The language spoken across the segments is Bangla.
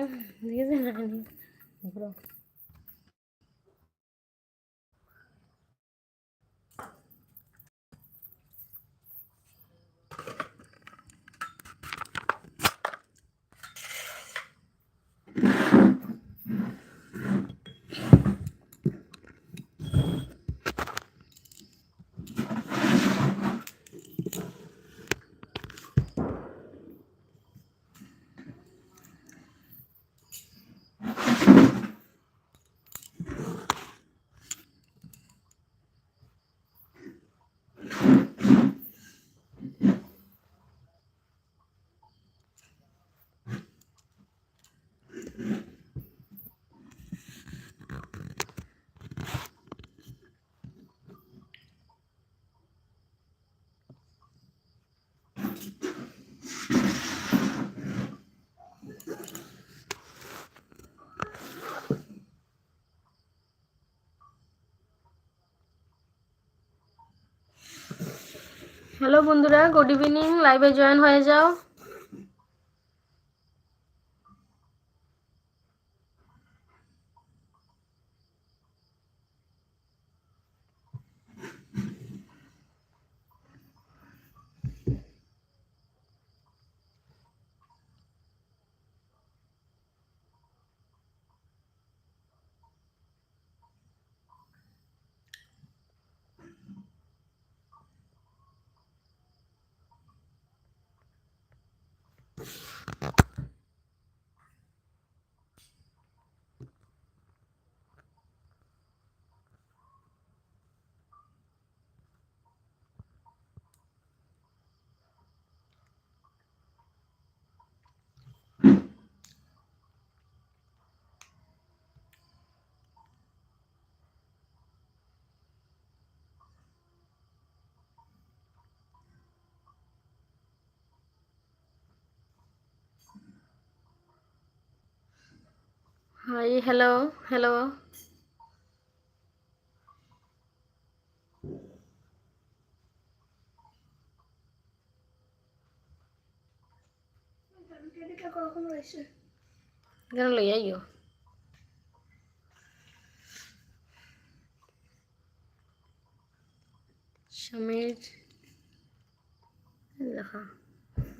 Bro. হ্যালো বন্ধুরা গুড ইভিনিং লাইভে জয়েন হয়ে যাও। হাই হ্যালো হ্যালো কেন লই আইও সমীর দেখা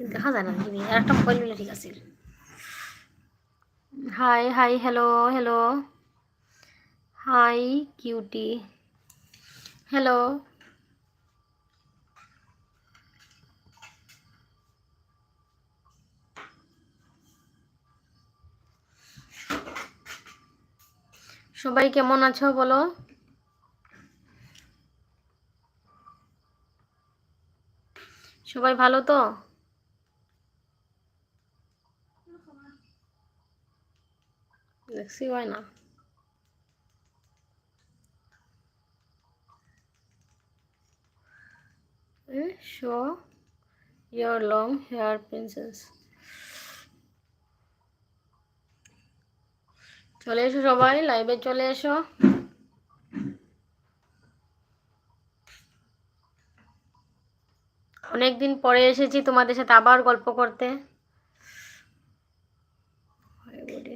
দেখা যায় না আর একটা মোবাইল ঠিক আছে hi hi hello hello hi cutie hello সবাই কেমন আছো বলো? সবাই ভালো তো? দেখছি হয় না show your long hair, princess. চলে এসো সবাই লাইভে চলে এসো। অনেকদিন পরে এসেছি তোমাদের সাথে আবার গল্প করতে হায় বলে।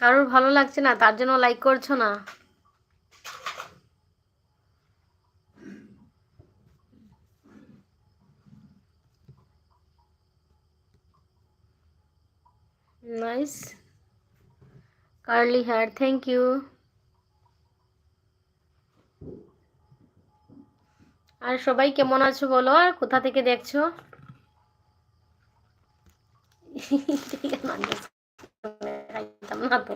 কারোর ভালো লাগছে না, তার জন্য লাইক করছ না? Nice curly hair thank you আর সবাই কেমন আছো বলো, আর কোথা থেকে দেখছ? ঠিক আছে না তো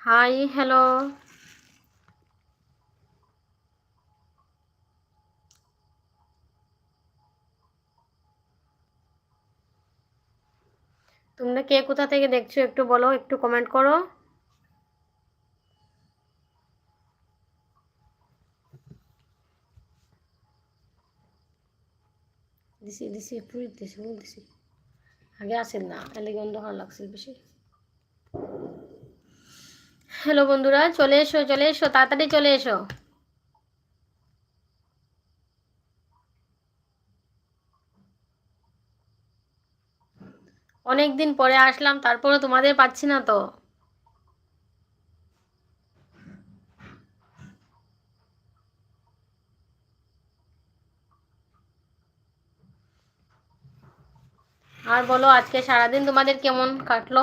হাই হ্যালো তোমরা কে কোথা থেকে দেখছ একটু বলো একটু কমেন্ট করো। দিছি দিছি পুরি দিছি ফুল দিছি। আগে আসেন না এলে গন্ধ ভালো লাগছিল বেশি। হ্যালো বন্ধুরা, চলে এসো চলে এসো, তাড়াতাড়ি চলে এসো। অনেক দিন পরে আসলাম তারপরে তোমাদের পাচ্ছি না তো। আর বলো আজকে সারাদিন তোমাদের কেমন কাটলো?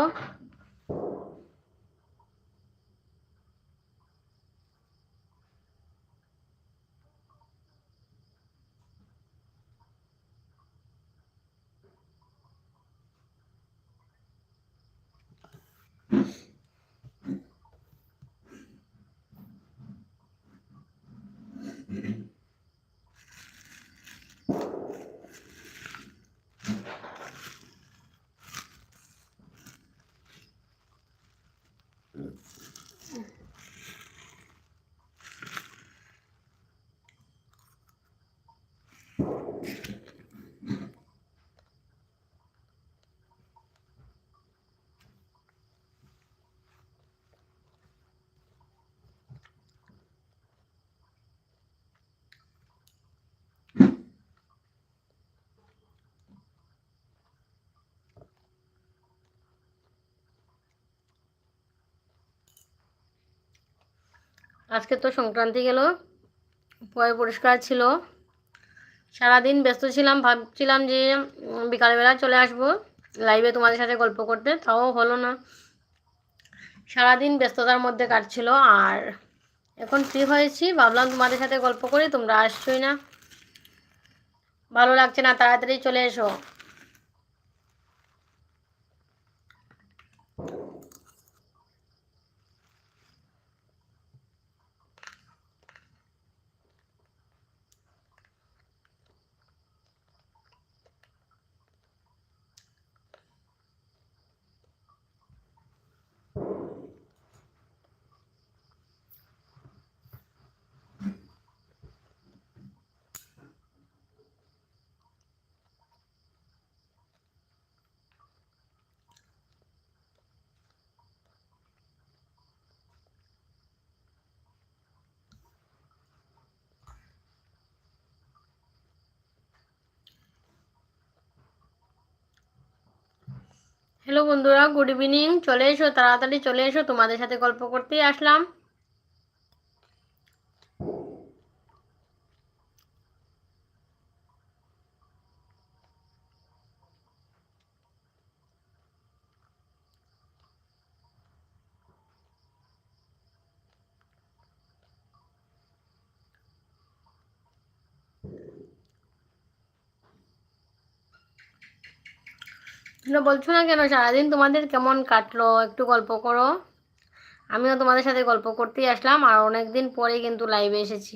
আজকে তো সংক্রান্তি গেল, পয় পরিষ্কার ছিল। সারাদিন ব্যস্ত ছিলাম, ভাবছিলাম যে বিকালবেলা চলে আসব লাইভে তোমাদের সাথে গল্প করতে, তাও হলো না। সারাদিন ব্যস্ততার মধ্যে কাটছিল, আর এখন ফ্রি হয়েছি, ভাবলাম তোমাদের সাথে গল্প করি, তোমরা আসছোই না। ভালো লাগছে না, তাড়াতাড়ি চলে এসো। হ্যালো বন্ধুরা গুড ইভিনিং। চলে এসো তাড়াতাড়ি চলে এসো। তোমাদের সাথে গল্প করতেই আসলাম। তোমরা বলছো না কেন? সারাদিন তোমাদের কেমন কাটলো? একটু গল্প করো। আমিও তোমাদের সাথে গল্প করতেই আসলাম, আর অনেক দিন পরে কিন্তু লাইভে এসেছি।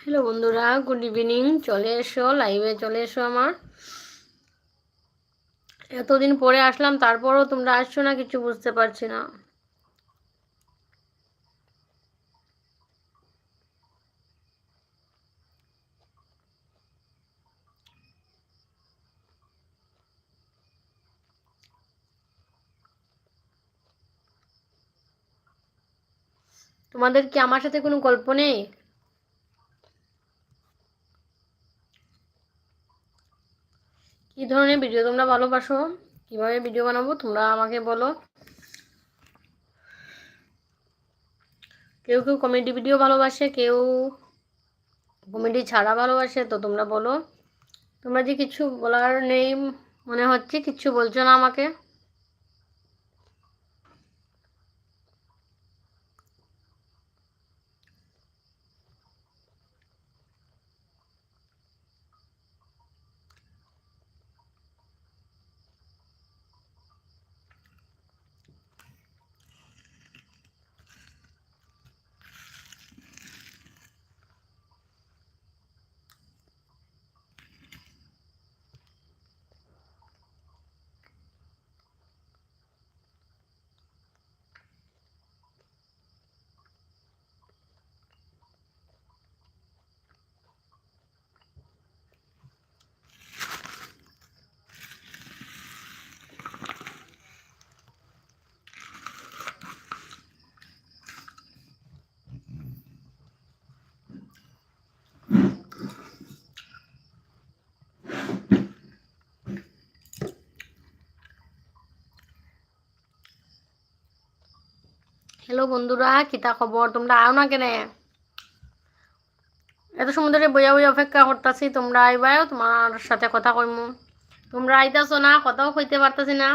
হ্যালো বন্ধুরা, গুড ইভিনিং। চলে এসো লাইভে চলে এসো আমার। এতদিন পরে আসলাম, তারপরও তোমরা আসছো না, কিছু বুঝতে পারছি না। তোমাদের কি আমার সাথে কোনো গল্প নেই? ধরনের ভিডিও তোমরা ভালোবাসো? কীভাবে ভিডিও বানাবো? তোমরা আমাকে বলো। কেউ কেউ কমেডি ভিডিও ভালোবাসে, কেউ কমেডি ছাড়া ভালোবাসে, তো তোমরা বলো। তোমরা যে কিছু বলার নেই, মনে হচ্ছে, কিচ্ছু বলছো না আমাকে। হ্যালো বন্ধুরা কিতা খবর? তোমরা আও না কেন? এত সমুদ্রে বইয়া বইয়া অপেক্ষা করতেছি, তোমরা আইবাও তোমার সাথে কথা কইমু। তোমরা আইতাছো না, কথাও কইতে পারতাছি না।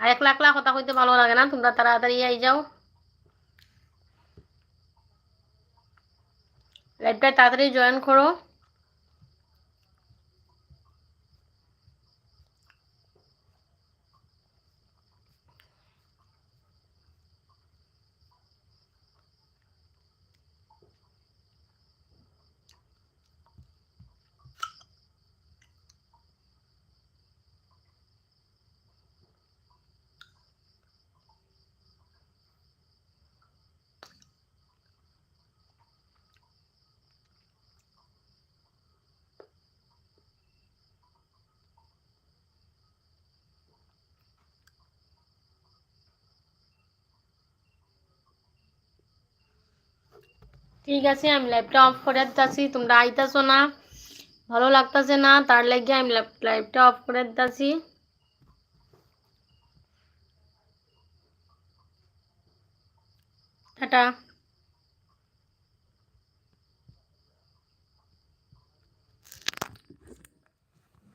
আর একলা একলা কথা কইতে ভালো লাগে না, তোমরা তাড়াতাড়ি আই যাও। লাইভটা তাড়াতাড়ি জয়েন করো। ঠিক আছে, আমি লাইভটা অফ করে দিতেছি, তোমরা আইতাছো না। ভালো লাগতেছে না, তার লাগে আমি লাইভটা অফ করে দিতেছি। টাটা।